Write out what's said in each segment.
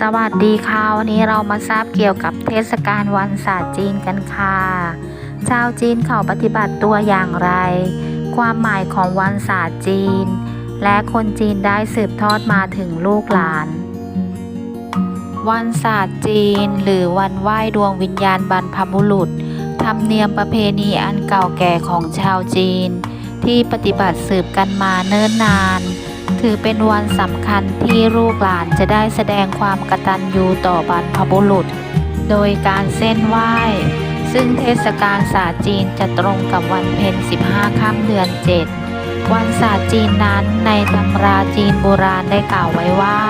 สวัสดีค่ะวันนี้เรามาทราบเกี่ยวกับเทศกาลวันศาสตร์จีนกันค่ะ ชาวจีนเขาปฏิบัติตัวอย่างไร ความหมายของวันศาสตร์จีน และคนจีนได้สืบทอดมาถึงลูกหลาน วันศาสตร์จีน หรือวันไหว้ดวงวิญญาณบรรพบุรุษ ธรรมเนียมประเพณีอันเก่าแก่ของชาวจีน ที่ปฏิบัติสืบกันมาเนิ่นนาน ถือเป็นวันสำคัญที่ลูกหลานจะได้แสดงความกตัญญูต่อบรรพบุรุษ โดยการเส้นไหว้ ซึ่งเทศกาลศาสตร์จีนจะตรงกับวันเพ็ญ 15 ค่ำเดือน 7 วันศาสตร์จีนนั้นในตำราจีนโบราณได้กล่าวไว้ว่า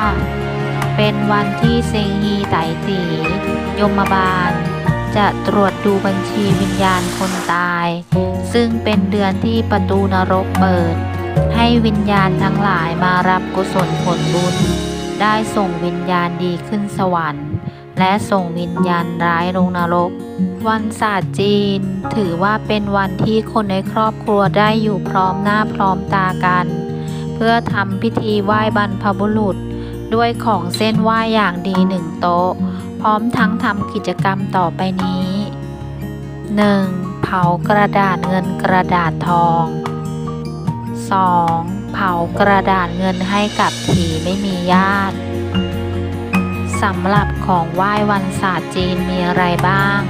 เป็นวันที่เซงฮีไตตียมบาลจะตรวจดูบัญชีวิญญาณคนตาย ซึ่งเป็นเดือนที่ประตูนรกเปิด ให้วิญญาณทั้งหลายมารับกุศลผลบุญ ได้ส่งวิญญาณดีขึ้นสวรรค์ และส่งวิญญาณร้ายลงนรก วันศาสตร์จีน ถือว่าเป็นวันที่คนในครอบครัวได้อยู่พร้อมหน้าพร้อมตากัน เพื่อทำพิธีไหว้บรรพบุรุษ ด้วยของเส้นไหว้อย่างดีหนึ่งโต๊ะ พร้อมทั้งทำกิจกรรมต่อไปนี้ 1. เผากระดาษเงินกระดาษทอง 2. เผากระดาษเงินให้กับผีไม่มีญาติสำหรับของไหว้วันศาสตร์จีนมีอะไรบ้าง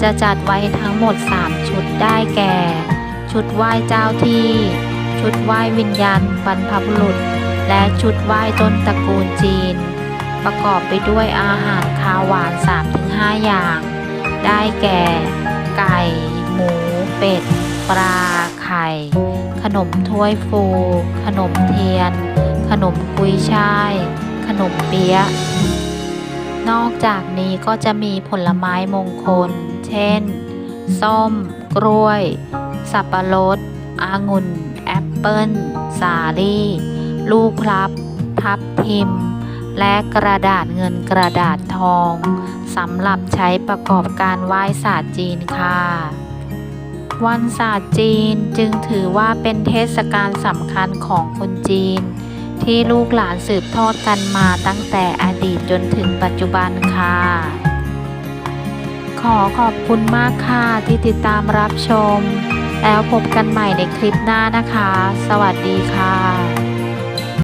จะจัดไว้ทั้งหมด 3 ชุดได้แก่ ชุดไหว้เจ้าที่ ชุดไหว้วิญญาณบรรพบุรุษ และชุดไหว้ต้นตระกูลจีน ประกอบไปด้วยอาหารคาวหวาน 3-5 อย่าง ได้แก่ ไก่ หมู เป็ด ปลา ขนมถ้วยฟู ขนมเทียน ขนมกุยช่าย ขนมเปี๊ยะ นอกจากนี้ก็จะมีผลไม้มงคล เช่น ส้ม กล้วย สับปะรดองุ่น แอปเปิ้ล สาลี่ ลูกพลับ ทับทิม และกระดาษเงินกระดาษทองสำหรับใช้ประกอบการไหว้ศาสตร์จีนค่ะ วันศาสตร์จีนจึงถือว่าเป็นเทศกาลสำคัญของคนจีน ที่ลูกหลานสืบทอดกันมาตั้งแต่อดีตจนถึงปัจจุบันค่ะ ขอขอบคุณมากค่ะที่ติดตามรับชม แล้วพบกันใหม่ในคลิปหน้านะคะ สวัสดีค่ะ